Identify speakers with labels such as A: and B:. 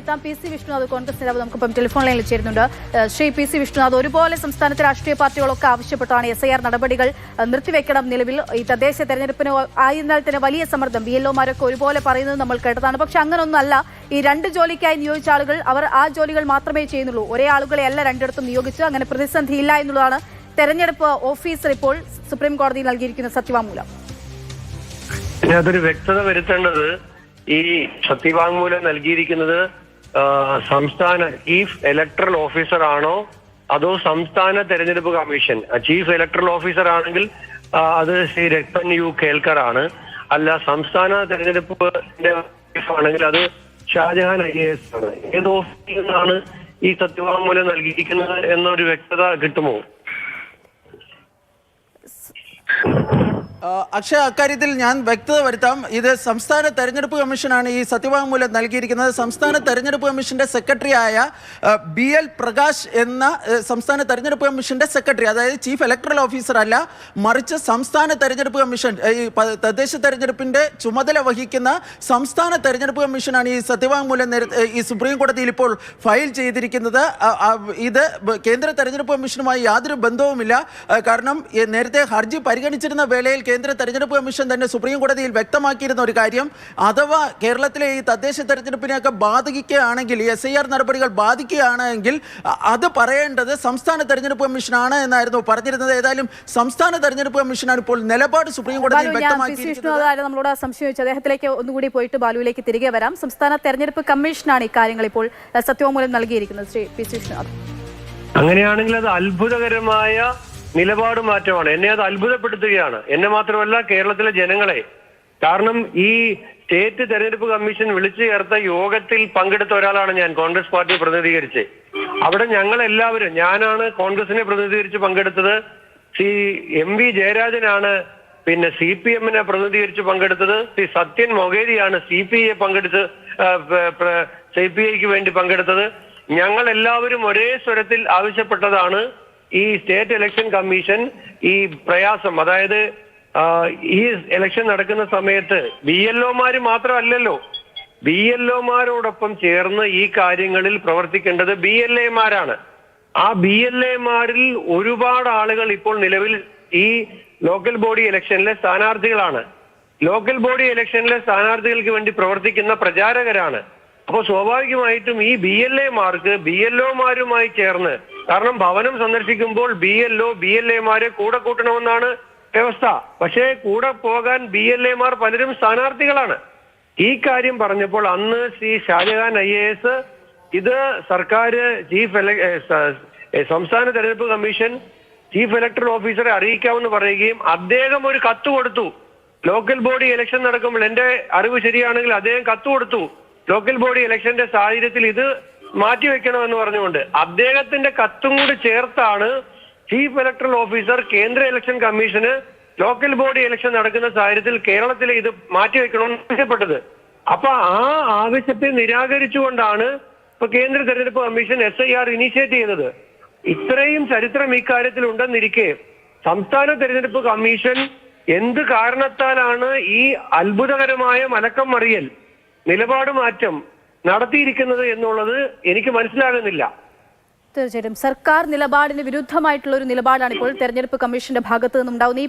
A: എത്താം P C Vishnunath Congress നേതാവ് നമുക്കിപ്പം ടെലിഫോൺ ലൈനിൽ ചേരുന്നുണ്ട്. ശ്രീ പി സി വിഷ്ണുനാഥ് ഒരുപോലെ സംസ്ഥാനത്തെ രാഷ്ട്രീയ പാർട്ടികളൊക്കെ ആവശ്യപ്പെട്ടാണ് എസ് ഐ ആർ നടപടികൾ നിർത്തിവെക്കണം നിലവിൽ. ഈ തദ്ദേശ തെരഞ്ഞെടുപ്പിന് ആയിരുന്നാൽ തന്നെ വലിയ സമ്മർദ്ദം. ബി എൽഒമാരൊക്കെ ഒരുപോലെ പറയുന്നത് നമ്മൾ കേട്ടതാണ്. പക്ഷെ അങ്ങനൊന്നല്ല ഈ രണ്ട് ജോലിക്കായി നിയോഗിച്ച ആളുകൾ അവർ ആ ജോലികൾ മാത്രമേ ചെയ്യുന്നുള്ളൂ. ഒരേ ആളുകളെ അല്ല രണ്ടിടത്തും നിയോഗിച്ച് അങ്ങനെ പ്രതിസന്ധി ഇല്ല എന്നുള്ളതാണ് തെരഞ്ഞെടുപ്പ് ഓഫീസർ ഇപ്പോൾ സുപ്രീം കോടതിയിൽ നൽകിയിരിക്കുന്ന സത്യവാങ്മൂലം.
B: അതൊരു വ്യക്തത വരുത്തേണ്ടത് ഈ സത്യവാങ്മൂലം നൽകിയിരിക്കുന്നത് സംസ്ഥാന ചീഫ് ഇലക്ട്രൽ ഓഫീസർ ആണോ അതോ സംസ്ഥാന തെരഞ്ഞെടുപ്പ് കമ്മീഷൻ? ചീഫ് ഇലക്ട്രൽ ഓഫീസർ ആണെങ്കിൽ അത് ശ്രീ രക്തൻ യു കേൽക്കർ ആണ്. അല്ല സംസ്ഥാന തെരഞ്ഞെടുപ്പ് ആണെങ്കിൽ അത് ഷാജഹാൻ ഐ എസ് ആണ്. ഏത് ഓഫീസിൽ നിന്നാണ് ഈ സത്യവാങ്മൂലം നൽകിയിരിക്കുന്നത് എന്നൊരു വ്യക്തത കിട്ടുമോ?
C: അക്ഷയ അക്കാര്യത്തിൽ ഞാൻ വ്യക്തത വരുത്താം. ഇത് സംസ്ഥാന തെരഞ്ഞെടുപ്പ് കമ്മീഷനാണ് ഈ സത്യവാങ്മൂലം നൽകിയിരിക്കുന്നത്. സംസ്ഥാന തെരഞ്ഞെടുപ്പ് കമ്മീഷന്റെ സെക്രട്ടറിയായ ബി എൽ പ്രകാശ് എന്ന സംസ്ഥാന തെരഞ്ഞെടുപ്പ് കമ്മീഷന്റെ സെക്രട്ടറി അതായത് ചീഫ് ഇലക്ട്രൽ ഓഫീസർ അല്ല മറിച്ച് സംസ്ഥാന തെരഞ്ഞെടുപ്പ് കമ്മീഷൻ ഈ തദ്ദേശ തെരഞ്ഞെടുപ്പിന്റെ ചുമതല വഹിക്കുന്ന സംസ്ഥാന തെരഞ്ഞെടുപ്പ് കമ്മീഷനാണ് ഈ സത്യവാങ്മൂലം ഈ സുപ്രീം കോടതിയിൽ ഇപ്പോൾ ഫയൽ ചെയ്തിരിക്കുന്നത്. ഇത് കേന്ദ്ര തെരഞ്ഞെടുപ്പ് കമ്മീഷനുമായി യാതൊരു ബന്ധവുമില്ല. കാരണം നേരത്തെ ഹർജി പരിഗണിച്ചിരുന്ന വേളയിൽ കേന്ദ്ര തെരഞ്ഞെടുപ്പ് കമ്മീഷൻ തന്നെ സുപ്രീം കോടതിയിൽ വ്യക്തമാക്കിയിരുന്ന ഒരു കാര്യം. അഥവാ കേരളത്തിലെ ഈ തദ്ദേശ തെരഞ്ഞെടുപ്പിനെയൊക്കെ ബാധിക്കുകയാണെങ്കിൽ എസ് ഐ ആർ നടപടികൾ ബാധിക്കുകയാണെങ്കിൽ അത് പറയേണ്ടത് സംസ്ഥാന തെരഞ്ഞെടുപ്പ് കമ്മീഷനാണ് എന്നായിരുന്നു പറഞ്ഞിരുന്നത്. ഏതായാലും സംസ്ഥാന തെരഞ്ഞെടുപ്പ് കമ്മീഷനാണ് ഇപ്പോൾ നിലപാട് സുപ്രീം കോടതിയിൽ വ്യക്തമാക്കിയിരിക്കുന്നത്.
A: നമ്മളോട് സംശയം ചോദിച്ചു. അദ്ദേഹത്തിലേക്ക് ഒന്നുകൂടി പോയിട്ട് ബാലുവിലേക്ക് തിരികെ വരാം. സംസ്ഥാന തെരഞ്ഞെടുപ്പ് കമ്മീഷനാണ് ഇക്കാര്യങ്ങൾ ഇപ്പോൾ സത്യവാമൂലം സത്യവാങ്മൂലം നൽകിയിരിക്കുന്നത്. ശ്രീ പി. സി.
B: അങ്ങനെയാണെങ്കിൽ അത് അത്ഭുതകരമായ നിലപാട് മാറ്റമാണ്. എന്നെ അത് അത്ഭുതപ്പെടുത്തുകയാണ്. എന്നെ മാത്രമല്ല കേരളത്തിലെ ജനങ്ങളെ. കാരണം ഈ സ്റ്റേറ്റ് തെരഞ്ഞെടുപ്പ് കമ്മീഷൻ വിളിച്ചു ചേർത്ത യോഗത്തിൽ പങ്കെടുത്ത ഒരാളാണ് ഞാൻ കോൺഗ്രസ് പാർട്ടിയെ പ്രതിനിധീകരിച്ച്. അവിടെ ഞങ്ങൾ എല്ലാവരും ഞാനാണ് കോൺഗ്രസിനെ പ്രതിനിധീകരിച്ച് പങ്കെടുത്തത്. ശ്രീ എം വി ജയരാജനാണ് പിന്നെ സി പി എമ്മിനെ പ്രതിനിധീകരിച്ച് പങ്കെടുത്തത്. ശ്രീ സത്യൻ മൊകേരിയാണ് സി പി ഐ പങ്കെടുത്ത് സി പി ഐക്ക് വേണ്ടി പങ്കെടുത്തത്. ഞങ്ങൾ എല്ലാവരും ഒരേ സ്വരത്തിൽ ആവശ്യപ്പെട്ടതാണ്. ഈ സ്റ്റേറ്റ് ഇലക്ഷൻ കമ്മീഷൻ ഈ പ്രയാസം അതായത് ഈ ഇലക്ഷൻ നടക്കുന്ന സമയത്ത് ബി എൽ ഒമാര് മാത്രമല്ലല്ലോ. ബി എൽ ഒമാരോടൊപ്പം ചേർന്ന് ഈ കാര്യങ്ങളിൽ പ്രവർത്തിക്കേണ്ടത് ബി എൽ എമാരാണ്. ആ ബി എൽ എമാരിൽ ഒരുപാട് ആളുകൾ ഇപ്പോൾ നിലവിൽ ഈ ലോക്കൽ ബോഡി ഇലക്ഷനിലെ സ്ഥാനാർത്ഥികളാണ്. ലോക്കൽ ബോഡി ഇലക്ഷനിലെ സ്ഥാനാർത്ഥികൾക്ക് വേണ്ടി പ്രവർത്തിക്കുന്ന പ്രചാരകരാണ്. അപ്പോൾ സ്വാഭാവികമായിട്ടും ഈ ബി എൽ എമാർക്ക് ബി എൽ ഒമാരുമായി ചേർന്ന് കാരണം ഭവനം സന്ദർശിക്കുമ്പോൾ B L O B L എമാരെ കൂടെ കൂട്ടണമെന്നാണ് വ്യവസ്ഥ. പക്ഷേ കൂടെ പോകാൻ ബി എൽ എമാർ പലരും സ്ഥാനാർത്ഥികളാണ്. ഈ കാര്യം പറഞ്ഞപ്പോൾ അന്ന് Shri Shajahan I A S ഇത് സർക്കാർ ചീഫ് സംസ്ഥാന തെരഞ്ഞെടുപ്പ് കമ്മീഷൻ ചീഫ് ഇലക്ടറൽ ഓഫീസറെ അറിയിക്കാമെന്ന് പറയുകയും അദ്ദേഹം ഒരു കത്ത് കൊടുത്തു. ലോക്കൽ ബോഡി ഇലക്ഷൻ നടക്കുമ്പോൾ എന്റെ അറിവ് ശരിയാണെങ്കിൽ അദ്ദേഹം കത്ത് കൊടുത്തു. ലോക്കൽ ബോഡി ഇലക്ഷന്റെ സാഹചര്യത്തിൽ ഇത് മാറ്റിവെക്കണമെന്ന് പറഞ്ഞുകൊണ്ട് അദ്ദേഹത്തിന്റെ കത്തും കൂടി ചേർത്താണ് ചീഫ് ഇലക്ടറൽ ഓഫീസർ കേന്ദ്ര ഇലക്ഷൻ കമ്മീഷന് ലോക്കൽ ബോഡി ഇലക്ഷൻ നടക്കുന്ന സാഹചര്യത്തിൽ കേരളത്തിലെ ഇത് മാറ്റിവെക്കണമെന്ന് ആവശ്യപ്പെട്ടത്. അപ്പൊ ആ ആവശ്യത്തെ നിരാകരിച്ചുകൊണ്ടാണ് ഇപ്പൊ കേന്ദ്ര തെരഞ്ഞെടുപ്പ് commission S I R initiate ചെയ്തത് ഇത്രയും ചരിത്രം ഇക്കാര്യത്തിൽ ഉണ്ടെന്നിരിക്കെ സംസ്ഥാന തെരഞ്ഞെടുപ്പ് കമ്മീഷൻ എന്ത് കാരണത്താലാണ് ഈ അത്ഭുതകരമായ മലക്കം മറിയൽ നിലപാട് മാറ്റം നടത്തിയിരിക്കുന്നത് എന്നുള്ളത് എനിക്ക് മനസ്സിലാകുന്നില്ല.
A: തീർച്ചയായിട്ടും. സർക്കാർ നിലപാടിന് വിരുദ്ധമായിട്ടുള്ള ഒരു നിലപാടാണ് ഇപ്പോൾ തെരഞ്ഞെടുപ്പ് കമ്മീഷന്റെ ഭാഗത്ത് നിന്നുണ്ടാവുന്ന ഈ